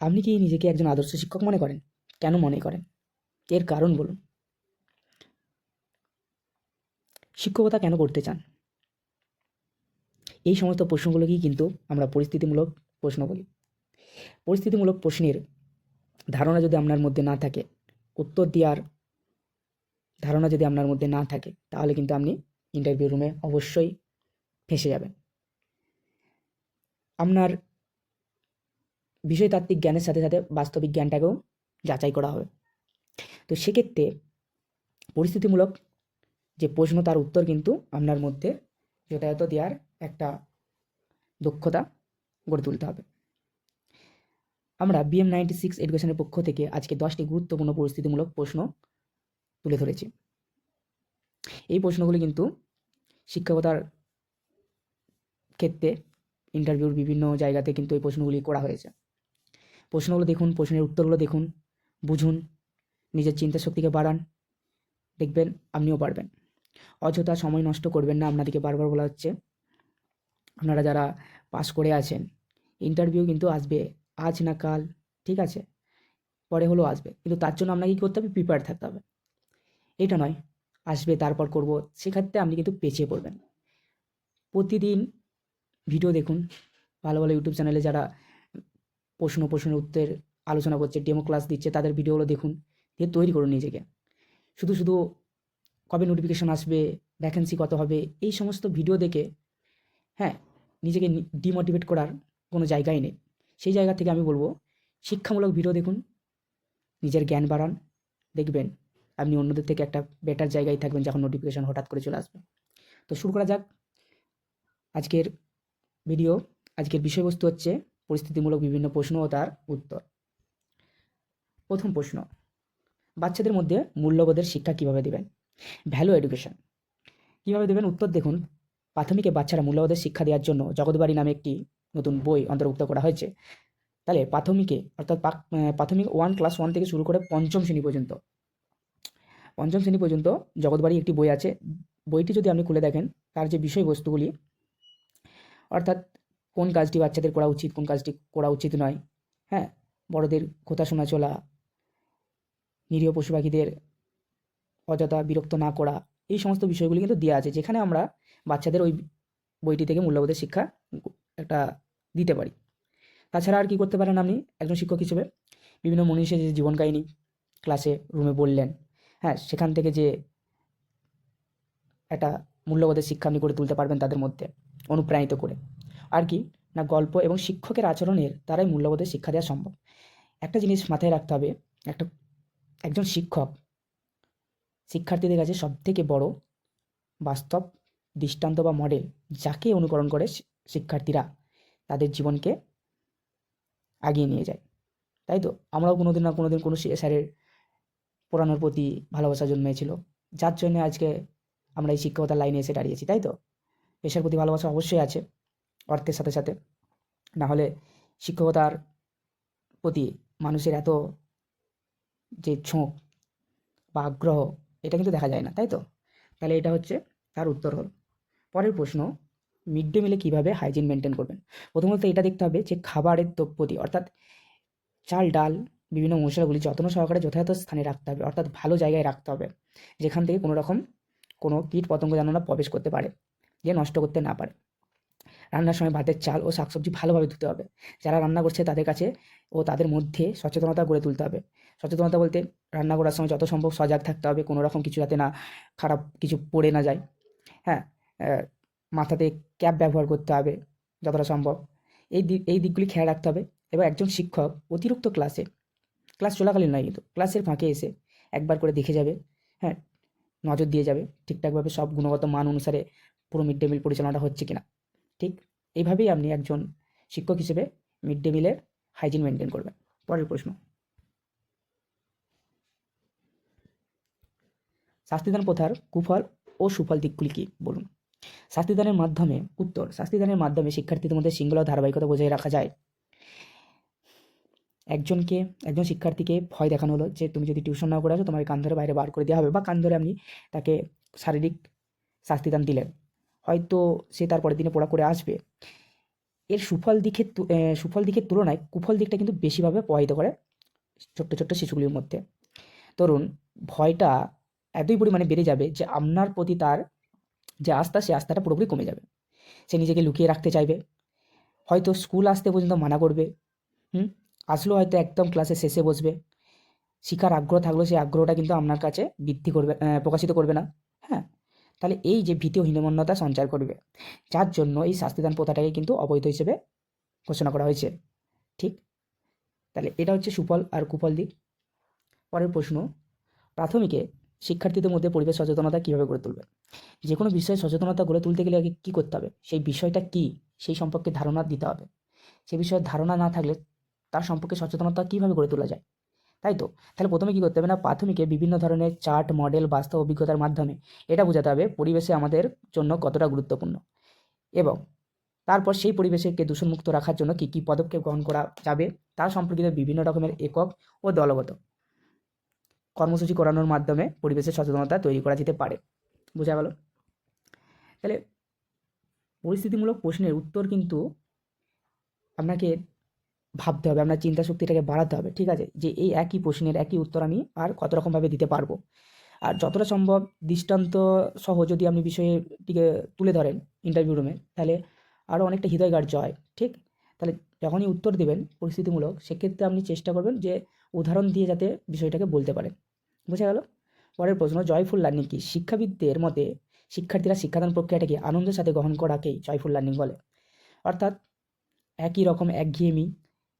আপনি কি নিজেকে একজন আদর্শ শিক্ষক মনে করেন? কেন মনে করেন? এর কারণ বলুন। শিক্ষকতা কেন করতে চান? এই সমস্ত প্রশ্নগুলোকেই কিন্তু আমরা পরিস্থিতিমূলক প্রশ্ন বলি। পরিস্থিতিমূলক প্রশ্নের ধারণা যদি আপনার মধ্যে না থাকে, উত্তর দেওয়ার ধারণা যদি আপনার মধ্যে না থাকে, তাহলে কিন্তু আপনি ইন্টারভিউ রুমে অবশ্যই ফেঁসে যাবেন। আপনার বিষয়তাত্ত্বিক জ্ঞানের সাথে সাথে বাস্তবিক জ্ঞানটাকেও যাচাই করা হবে। তো সেক্ষেত্রে পরিস্থিতিমূলক যে প্রশ্ন, তার উত্তর কিন্তু আপনার মধ্যে যথাযথ দেওয়ার একটা দক্ষতা গড়ে তুলতে হবে। আমরা বিএম নাইনটি সিক্স এডুকেশনের পক্ষ থেকে আজকে দশটি গুরুত্বপূর্ণ পরিস্থিতিমূলক প্রশ্ন তুলে ধরেছি। এই প্রশ্নগুলি কিন্তু শিক্ষকতার ক্ষেত্রে ইন্টারভিউর বিভিন্ন জায়গাতে কিন্তু এই প্রশ্নগুলি করা হয়েছে। প্রশ্নগুলো দেখুন, প্রশ্নের উত্তরগুলো দেখুন, বুঝুন, নিজের চিন্তা শক্তিকে বাড়ান, দেখবেন আপনিও পারবেন। অযথা সময় নষ্ট করবেন না, আপনাদেরকে বারবার বলা হচ্ছে। আপনারা যারা পাস করে আছেন ইন্টারভিউ কিন্তু আসবে, আজ না কাল, ঠিক আছে? পরে হলেও আসবে। কিন্তু তার জন্য আপনাকে কী করতে হবে? প্রিপেয়ার থাকতে হবে। এটা নয়, আসবে, তারপর করব, সেক্ষেত্রে আপনি কিন্তু পেছিয়ে পড়বেন। প্রতিদিন ভিডিও দেখুন, ভালো ভালো ইউটিউব চ্যানেলে যারা প্রশ্ন প্রশ্নের উত্তর আলোচনা করছে ডেমো ক্লাস দিচ্ছে, তাদের ভিডিওগুলো দেখুন, দিয়ে তৈরি করুন নিজেকে। শুধু শুধু কবে নোটিফিকেশন আসবে ভ্যাকেন্সি কত হবে, এই সমস্ত ভিডিও দেখে হ্যাঁ নিজেকে ডিমোটিভেট করার কোনো জায়গাই নেই। সেই জায়গা থেকে আমি বলব, শিক্ষামূলক ভিডিও দেখুন, নিজের জ্ঞান বাড়ান, দেখবেন আপনি অন্যদের থেকে একটা বেটার জায়গায় থাকবেন যখন নোটিফিকেশন হঠাৎ করে চলে আসবে। তো শুরু করা যাক। আজকের ভিডিও আজকের বিষয়বস্তু হচ্ছে পরিস্থিতিমূলক বিভিন্ন প্রশ্ন ও তার উত্তর। প্রথম প্রশ্ন, বাচ্চাদের মধ্যে মূল্যবোধের শিক্ষা কীভাবে দেবেন? Value education. কীভাবে দেবেন? উত্তর দেখুন, প্রাথমিকে বাচ্চারা মূল্যবোধের শিক্ষা দেওয়ার জন্য জগৎবাড়ি নামে একটি নতুন বই অন্তর্ভুক্ত করা হয়েছে। তাহলে প্রাথমিকে, অর্থাৎ প্রাথমিক ওয়ান ক্লাস ওয়ান থেকে শুরু করে পঞ্চম শ্রেণি পর্যন্ত, পঞ্চম শ্রেণি পর্যন্ত জগৎবাড়ি একটি বই আছে। বইটি যদি আপনি খুলে দেখেন, তার যে বিষয়বস্তুগুলি, অর্থাৎ কোন কাজটি বাচ্চাদের করা উচিত, কোন কাজটি করা উচিত নয়। হ্যাঁ বড়দের কথা শোনা চলা, নিরীহ পশু পাখিদের অযথা বিরক্ত না করা, এই সমস্ত বিষয়গুলি কিন্তু দেওয়া আছে, যেখানে আমরা বাচ্চাদের ওই বইটি থেকে মূল্যবোধের শিক্ষা একটা দিতে পারি। তাছাড়া আর কি করতে পারেন আপনি একজন শিক্ষক হিসেবে? বিভিন্ন মনীষীর যে জীবন কাহিনী ক্লাসে রুমে বললেন হ্যাঁ সেখান থেকে যে একটা মূল্যবোধের শিক্ষা আপনি করে তুলতে পারবেন তাদের মধ্যে, অনুপ্রাণিত করে। আর কি? না গল্প এবং শিক্ষকের আচরণের দ্বারাই মূল্যবোধের শিক্ষা দেওয়া সম্ভব। একটা জিনিস মাথায় রাখতে হবে, একটা একজন শিক্ষক শিক্ষার্থীদের কাছে সবথেকে বড় বাস্তব, দৃষ্টান্ত বা মডেল যাকে অনুকরণ করে শিক্ষার্থীরা তাদের জীবনকে আগিয়ে নিয়ে যায়। তাই তো? আমরাও কোনোদিন না কোনোদিন কোনো শি- স্যারের পড়ানোর প্রতি ভালোবাসা জন্মেছিল। যার জন্য আজকে আমরা এই শিক্ষকতার লাইনে এসে দাঁড়িয়েছি, তাই তো? পেশার প্রতি ভালোবাসা অবশ্যই আছে। অর্থের সাথে সাথে। না হলে শিক্ষকতার প্রতি মানুষের এত যে ঝোঁক বা আগ্রহ, এটা কিন্তু দেখা যায় না, তাই তো? তাহলে এটা হচ্ছে তার উত্তর হল। পরের প্রশ্ন মিড ডে মিলে কীভাবে হাইজিন মেনটেন করবেন? প্রথমত এটা দেখতে হবে যে খাবারের দ্রব্যদি অর্থাৎ চাল, ডাল, বিভিন্ন মশলাগুলি যত্ন সহকারে যথাযথ স্থানে রাখতে হবে, অর্থাৎ ভালো জায়গায় রাখতে হবে, যেখান থেকে কোনো রকম কোনো কীট পতঙ্গ যেন না প্রবেশ করতে পারে, যে নষ্ট করতে না পারে। রান্নার সময় ভাতের চাল ও শাকসবজি ভালোভাবে ধুতে হবে। যারা রান্না করছে তাদের কাছে ও তাদের মধ্যে সচেতনতা গড়ে তুলতে হবে। সচেতনতা বলতে রান্না করার সময় যত সম্ভব সজাগ থাকতে হবে, কোনো রকম কিছু যাতে না খারাপ কিছু পড়ে না যায়। হ্যাঁ মাথাতে ক্যাপ ব্যবহার করতে হবে যতটা সম্ভব। এই দিক এই দিকগুলি খেয়াল রাখতে হবে। এবার একজন শিক্ষক অতিরিক্ত ক্লাসে, ক্লাস চলাকালীন নয় কিন্তু ক্লাসের ফাঁকে এসে একবার করে দেখে যাবে হ্যাঁ নজর দিয়ে যাবে ঠিকঠাকভাবে সব গুণগত মান অনুসারে পুরো মিড ডে মিল পরিচালনাটা হচ্ছে কিনা। ঠিক এইভাবেই আপনি একজন শিক্ষক হিসেবে মিড ডে মিলের হাইজিন মেনটেন করবেন। পরের প্রশ্ন। শাস্তিদান প্রথার কুফল ও সুফল দিকগুলি কি? বলুন। শাস্তিদানের মাধ্যমে উত্তর, শাস্তিদানের মাধ্যমে শিক্ষার্থীদের মধ্যে শৃঙ্খলা ধারাবাহিকতা বজায় রাখা যায়। একজনকে, একজন শিক্ষার্থীকে ভয় দেখানো হলো যে তুমি যদি টিউশন না করে আসো, তোমাকে কান ধরে বাইরে বার করে দেওয়া হবে বা কান ধরে আপনি তাকে শারীরিক শাস্তিদান দিলেন। হয়তো সে তার পরের দিনে পড়া করে আসবে। এর সুফল দিকের সুফল দিকের তুলনায় কুফল দিকটা কিন্তু বেশিভাবে প্রভাবিত করে ছোট্ট ছোট্ট শিশুগুলির মধ্যে। ধরুন, ভয়টা এতই পরিমাণে বেড়ে যাবে যে আপনার প্রতি তার যে আস্থা, সে আস্থাটা পুরোপুরি কমে যাবে। সে নিজেকে লুকিয়ে রাখতে চাইবে। হয়তো স্কুল আসতে পর্যন্ত মানা করবে। হুম? আসলেও হয়তো একদম ক্লাসে শেষে বসবে। শিখার আগ্রহ থাকলেও সেই আগ্রহটা কিন্তু আপনার কাছে বৃদ্ধি করবে প্রকাশিত করবে না। তাহলে এই যে ভীতি ও হীনমন্যতা সঞ্চার করবে, যার জন্য এই শাস্তিদান প্রথাটাকে কিন্তু অবৈধ হিসেবে ঘোষণা করা হয়েছে। ঠিক? তাহলে এটা হচ্ছে সুফল আর কুফল দিক। পরের প্রশ্ন, প্রাথমিকে শিক্ষার্থীদের মধ্যে পরিবেশ সচেতনতা কীভাবে গড়ে তুলবে? যে কোনো বিষয়ে সচেতনতা গড়ে তুলতে গেলে আগে কী করতে হবে? সেই বিষয়টা কী? সেই সম্পর্কে ধারণা দিতে হবে। সে বিষয়ে ধারণা না থাকলে তার সম্পর্কে সচেতনতা কীভাবে গড়ে তোলা যায়? তাই তো? তাহলে প্রথমে কী করতে হবে না? প্রাথমিকে বিভিন্ন ধরনের চার্ট, মডেল, বাস্তব অভিজ্ঞতার মাধ্যমে এটা বোঝাতে হবে পরিবেশে আমাদের জন্য কতটা গুরুত্বপূর্ণ। এবং তারপর সেই পরিবেশকে দূষণমুক্ত রাখার জন্য কী কী পদক্ষেপ গ্রহণ করা যাবে তা সম্পর্কিত বিভিন্ন রকমের একক ও দলগত কর্মসূচি করানোর মাধ্যমে পরিবেশের সচেতনতা তৈরি করা যেতে পারে। বোঝা গেল? তাহলে পরিস্থিতিমূলক প্রশ্নের উত্তর কিন্তু আপনাকে ভাবতে হবে আপনার চিন্তা শক্তিটাকে বাড়াতে হবে, ঠিক আছে? যে এই একই প্রশ্নের একই উত্তর আমি আর কত রকমভাবে দিতে পারব? আর যতটা সম্ভব দৃষ্টান্ত সহ যদি আপনি বিষয়টিকে তুলে ধরেন ইন্টারভিউ রুমে তাহলে আরও অনেকটা হৃদয়গ্রাহ্য হয় ঠিক? তাহলে যখনই উত্তর দেবেন পরিস্থিতিমূলক, সেক্ষেত্রে আপনি চেষ্টা করবেন যে উদাহরণ দিয়ে যাতে বিষয়টাকে বলতে পারেন। বোঝা গেল? পরের প্রশ্ন, জয়ফুল লার্নিং কি? শিক্ষাবিদদের মতে শিক্ষার্থীরা শিক্ষাদান প্রক্রিয়াটাকে আনন্দের সাথে গ্রহণ করাকেই জয়ফুল লার্নিং বলে। অর্থাৎ একই রকম একঘেয়েমি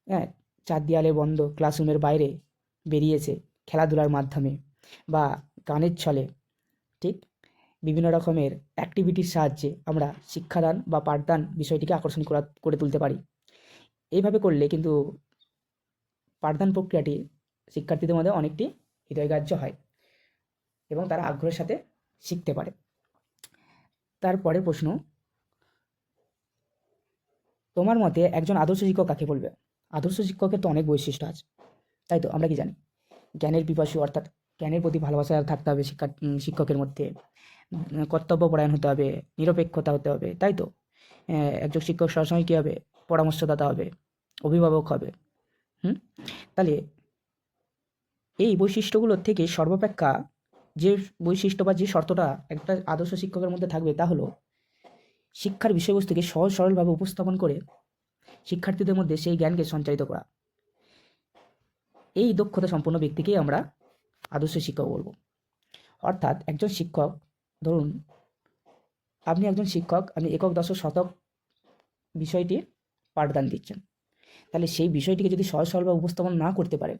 হ্যাঁ চার দেয়ালে বন্ধ, ক্লাসরুমের বাইরে বেরিয়েছে খেলাধুলার মাধ্যমে বা গানের ছলে। ঠিক? বিভিন্ন রকমের অ্যাক্টিভিটির সাহায্যে আমরা শিক্ষাদান বা পাঠদান বিষয়টিকে আকর্ষণ করা, করে তুলতে পারি। এইভাবে করলে কিন্তু পাঠদান প্রক্রিয়াটি শিক্ষার্থীদের মধ্যে অনেকটি হৃদয়গ্রাহ্য হয় এবং তারা আগ্রহের সাথে শিখতে পারে। তারপরে প্রশ্ন, তোমার মতে একজন আদর্শ শিক্ষক কাকে বলবে? আদর্শ শিক্ষকের তো অনেক বৈশিষ্ট্য আছে, তাই তো আমরা কি জানি? জ্ঞানের পিপাসু অর্থাৎ জ্ঞানের প্রতি ভালোবাসা থাকতে হবে শিক্ষা শিক্ষকের মধ্যে কর্তব্যপরায়ণ হতে হবে, নিরপেক্ষতা হতে হবে, তাই তো? একজন শিক্ষক সবসময় কী হবে? পরামর্শদাতা হবে, অভিভাবক হবে, হুম? তাহলে এই বৈশিষ্ট্যগুলোর থেকে সর্বাপেক্ষা যে বৈশিষ্ট্য বা যে শর্তটা একটা আদর্শ শিক্ষকের মধ্যে থাকবে তা হলো, শিক্ষার বিষয়বস্তুকে সহজ সরলভাবে উপস্থাপন করে শিক্ষার্থীদের মধ্যে সেই জ্ঞানকে সঞ্চারিত করা। এই দক্ষতা সম্পন্ন ব্যক্তিকেই আমরা আদর্শ শিক্ষক বলব। অর্থাৎ একজন শিক্ষক, ধরুন, আপনি একজন শিক্ষক, আপনি একক, দশক, শতক বিষয়টি পাঠদান দিচ্ছেন। তাহলে সেই বিষয়টিকে যদি সহজ সরলভাবে উপস্থাপন না করতে পারে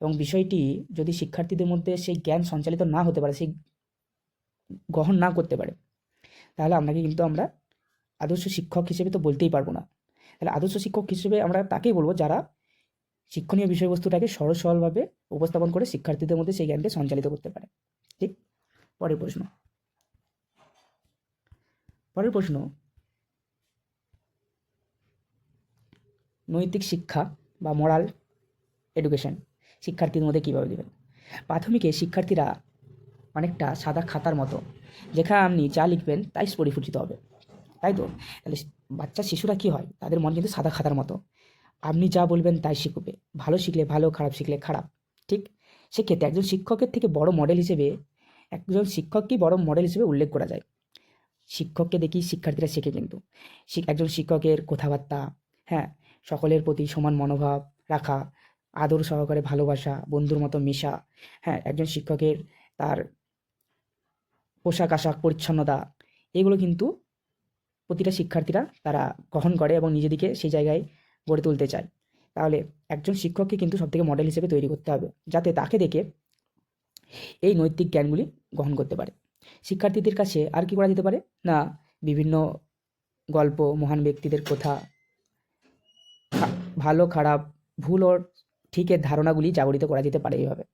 এবং বিষয়টি যদি শিক্ষার্থীদের মধ্যে সেই জ্ঞান সঞ্চালিত না হতে পারে, সেই গ্রহণ না করতে পারে, তাহলে আপনাকে কিন্তু আমরা আদর্শ শিক্ষক হিসেবে তো বলতেই পারব না। তাহলে আদর্শ শিক্ষক হিসেবে আমরা তাকেই বলব যারা শিক্ষণীয় বিষয়বস্তুটাকে সহজ সরলভাবে উপস্থাপন করে শিক্ষার্থীদের মধ্যে সেই জ্ঞানকে সঞ্চালিত করতে পারে। ঠিক? পরের প্রশ্ন। পরের প্রশ্ন। নৈতিক শিক্ষা বা মোরাল এডুকেশন শিক্ষার্থীদের মধ্যে কীভাবে দেবেন? প্রাথমিকে শিক্ষার্থীরা অনেকটা সাদা খাতার মতো, যেখানে আপনি যা লিখবেন তাই পরিফুটিত হবে। তাই তো? তাহলে বাচ্চা শিশুরা কী হয়? তাদের মন কিন্তু সাদা খাতার মতো। আপনি যা বলবেন তাই শিখবে। ভালো শিখলে ভালো, খারাপ শিখলে খারাপ। ঠিক? সেক্ষেত্রে একজন শিক্ষকের থেকে বড় মডেল হিসেবে, একজন শিক্ষককেই বড় মডেল হিসেবে উল্লেখ করা যায়। শিক্ষককে দেখি শিক্ষার্থীরা শেখে কিন্তু। একজন শিক্ষকের কথাবার্তা হ্যাঁ? সকলের প্রতি সমান মনোভাব রাখা, আদর সহকারে ভালোবাসা, বন্ধুর মতো মেশা হ্যাঁ? একজন শিক্ষকের তার পোশাক আশাক পরিচ্ছন্নতা, এগুলো কিন্তু প্রতিটা শিক্ষার্থীরা তারা গ্রহণ করে এবং নিজেদিকে সেই জায়গায় গড়ে তুলতে চায়। তাহলে একজন শিক্ষককে কিন্তু সবথেকে মডেল হিসেবে তৈরি করতে হবে, যাতে তাকে দেখে এই নৈতিক জ্ঞানগুলি গ্রহণ করতে পারে। শিক্ষার্থীদের কাছে আর কি করা যেতে পারে? না, বিভিন্ন গল্প, মহান ব্যক্তিদের কথা ভালো, খারাপ, ভুল ও ঠিকের ধারণাগুলি জাগরিত করা যেতে পারে এইভাবে।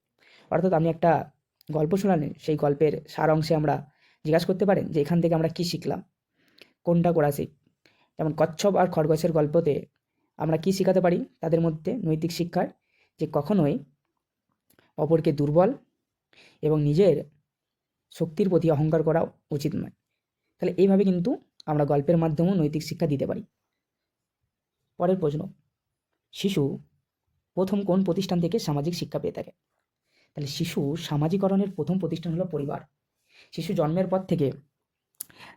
অর্থাৎ আমি একটা গল্প শোনালেন সেই গল্পের সার অংশে আমরা জিজ্ঞাসা করতে পারেন যে এখান থেকে আমরা কি শিখলাম? কোনটা করা শিখ যেমন কচ্ছপ আর খরগোশের গল্পতে আমরা কি শেখাতে পারি? তাদের মধ্যে নৈতিক শিক্ষার যে কখনোই অপরকে দুর্বল এবং নিজের শক্তির প্রতি অহংকার করা উচিত নয়। তাহলে এইভাবে কিন্তু আমরা গল্পের মাধ্যমেও নৈতিক শিক্ষা দিতে পারি। পরের প্রশ্ন, শিশু প্রথম কোন প্রতিষ্ঠান থেকে সামাজিক শিক্ষা পেয়ে থাকে? তাহলে শিশু সামাজিকরণের প্রথম প্রতিষ্ঠান হলো পরিবার। শিশু জন্মের পর থেকে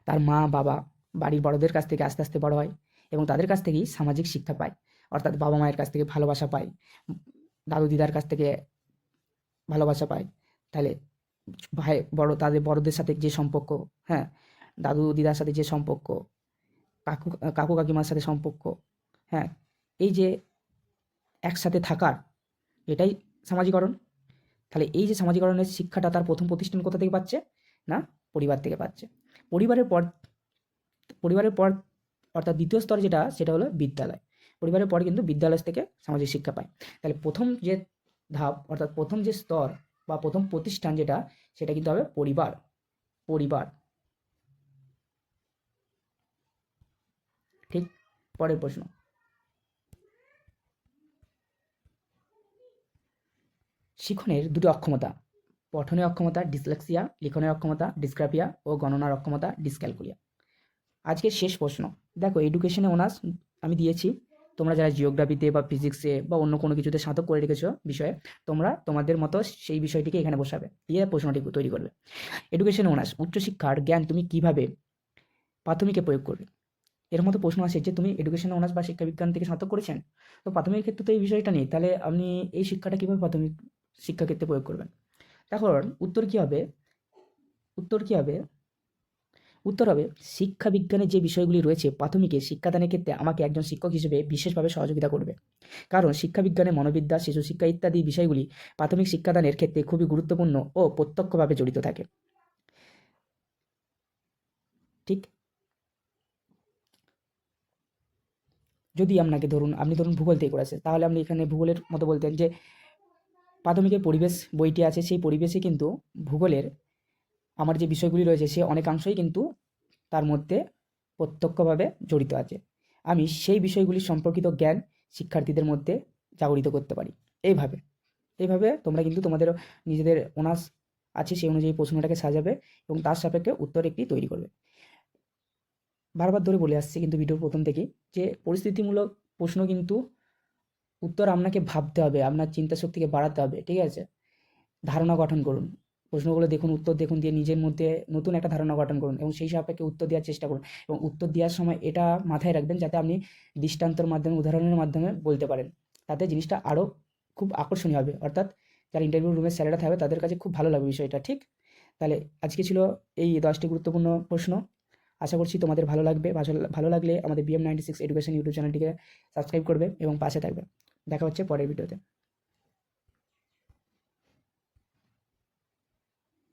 তার মা, বাবা বাড়ির বড়দের কাছ থেকে আস্তে আস্তে বড় হয় এবং তাদের কাছ থেকেই সামাজিক শিক্ষা পায়। অর্থাৎ বাবা মায়ের কাছ থেকে ভালোবাসা পায়, দাদু দিদার কাছ থেকে ভালোবাসা পায়। তাহলে ভাই, বড়, তাদের বড়দের সাথে যে সম্পর্ক হ্যাঁ দাদু দিদার সাথে যে সম্পর্ক, কাকু কাকু কাকিমার সাথে সম্পর্ক হ্যাঁ এই যে একসাথে থাকার, এটাই সামাজিকরণ। তাহলে এই যে সামাজিকরণের শিক্ষাটা তার প্রথম প্রতিষ্ঠান কোথা থেকে পাচ্ছে? না, পরিবার থেকে পাচ্ছে। পরিবারের পর পরিবারের পর, অর্থাৎ দ্বিতীয় স্তর যেটা, সেটা হলো বিদ্যালয়। পরিবারের পর কিন্তু বিদ্যালয় থেকে সামাজিক শিক্ষা পায়। তাহলে প্রথম যে ধাপ, অর্থাৎ প্রথম যে স্তর বা প্রথম প্রতিষ্ঠান যেটা, সেটা কিন্তু হবে পরিবার। পরিবার। ঠিক পরের প্রশ্ন। শিখনের দুটি অক্ষমতা পঠনের অক্ষমতা ডিসলেক্সিয়া লিখনের অক্ষমতা ডিসগ্রাফিয়া ও গণনার অক্ষমতা ডিসক্যালকুলিয়া। আজকের শেষ প্রশ্ন। দেখো এডুকেশনে অনার্স আমি দিয়েছি। তোমরা যারা জিওগ্রাফিতে বা ফিজিক্সে বা অন্য কোনো কিছুতে স্নাতক করে রেখেছো বিষয়ে, তোমরা তোমাদের মতো সেই বিষয়টিকে এখানে বসাবে। দিয়ে প্রশ্নটি তৈরি করবে। এডুকেশন অনার্স উচ্চশিক্ষার জ্ঞান তুমি কীভাবে প্রাথমিকে প্রয়োগ করবে? এর মতো প্রশ্ন আসে যে, তুমি এডুকেশন অনার্স বা শিক্ষাবিজ্ঞান থেকে স্নাতক করেছেন? তো প্রাথমিক ক্ষেত্রে তো এই বিষয়টা নেই। তাহলে আপনি এই শিক্ষাটা কীভাবে প্রাথমিক শিক্ষাক্ষেত্রে প্রয়োগ করবেন? তখন উত্তর কী হবে? উত্তর কী হবে? উত্তর হবে শিক্ষা বিজ্ঞানের যে বিষয়গুলি রয়েছে প্রাথমিকে শিক্ষাদানের ক্ষেত্রে আমাকে একজন শিক্ষক হিসেবে বিশেষভাবে সহযোগিতা করবে। কারণ শিক্ষাবিজ্ঞানে মনোবিদ্যা, শিশু শিক্ষা ইত্যাদি বিষয়গুলি প্রাথমিক শিক্ষাদানের ক্ষেত্রে খুবই গুরুত্বপূর্ণ ও প্রত্যক্ষভাবে জড়িত থাকে। ঠিক? যদি আপনাকে ধরুন, আপনি ধরুন ভূগোল থেকে করেছেন তাহলে আপনি এখানে ভূগোলের মতো বলতেন যে, প্রাথমিকের পরিবেশ বইটি আছে, সেই পরিবেশে কিন্তু ভূগোলের আমার যে বিষয়গুলি রয়েছে, সে অনেকাংশই কিন্তু তার মধ্যে প্রত্যক্ষভাবে জড়িত আছে। আমি সেই বিষয়গুলি সম্পর্কিত জ্ঞান শিক্ষার্থীদের মধ্যে জাগরিত করতে পারি। এইভাবে এইভাবে তোমরা কিন্তু তোমাদের নিজেদের অনার্স আছে, সেই অনুযায়ী প্রশ্নটাকে সাজাবে এবং তার সাপেক্ষে উত্তর একটি তৈরি করবে। বারবার ধরে বলে আসছি কিন্তু ভিডিওর প্রথম থেকেই যে পরিস্থিতিমূলক প্রশ্ন কিন্তু উত্তর আপনাকে ভাবতে হবে, আপনার চিন্তা শক্তিকে বাড়াতে হবে, ঠিক আছে? ধারণা গঠন করুন। প্রশ্নগুলো দেখুন, উত্তর দেখুন, দিয়ে নিজের মধ্যে নতুন একটা ধারণা গঠন করুন এবং সেই সাপেক্ষে উত্তর দেওয়ার চেষ্টা করুন এবং উত্তর দেওয়ার সময় এটা মাথায় রাখবেন যাতে আপনি দৃষ্টান্তর মাধ্যমে, উদাহরণের মাধ্যমে বলতে পারেন। তাতে জিনিসটা আরও খুব আকর্ষণীয় হবে। অর্থাৎ যারা ইন্টারভিউ রুমের স্যারেরা থাকবে, তাদের কাছে খুব ভালো লাগবে বিষয়টা, ঠিক? তাহলে আজকে ছিল এই দশটি গুরুত্বপূর্ণ প্রশ্ন। আশা করছি তোমাদের ভালো লাগবে। ভালো লাগলে আমাদের BM ninety six education YouTube চ্যানেলটিকে সাবস্ক্রাইব করবে এবং পাশে থাকবে। দেখা হচ্ছে পরের ভিডিওতে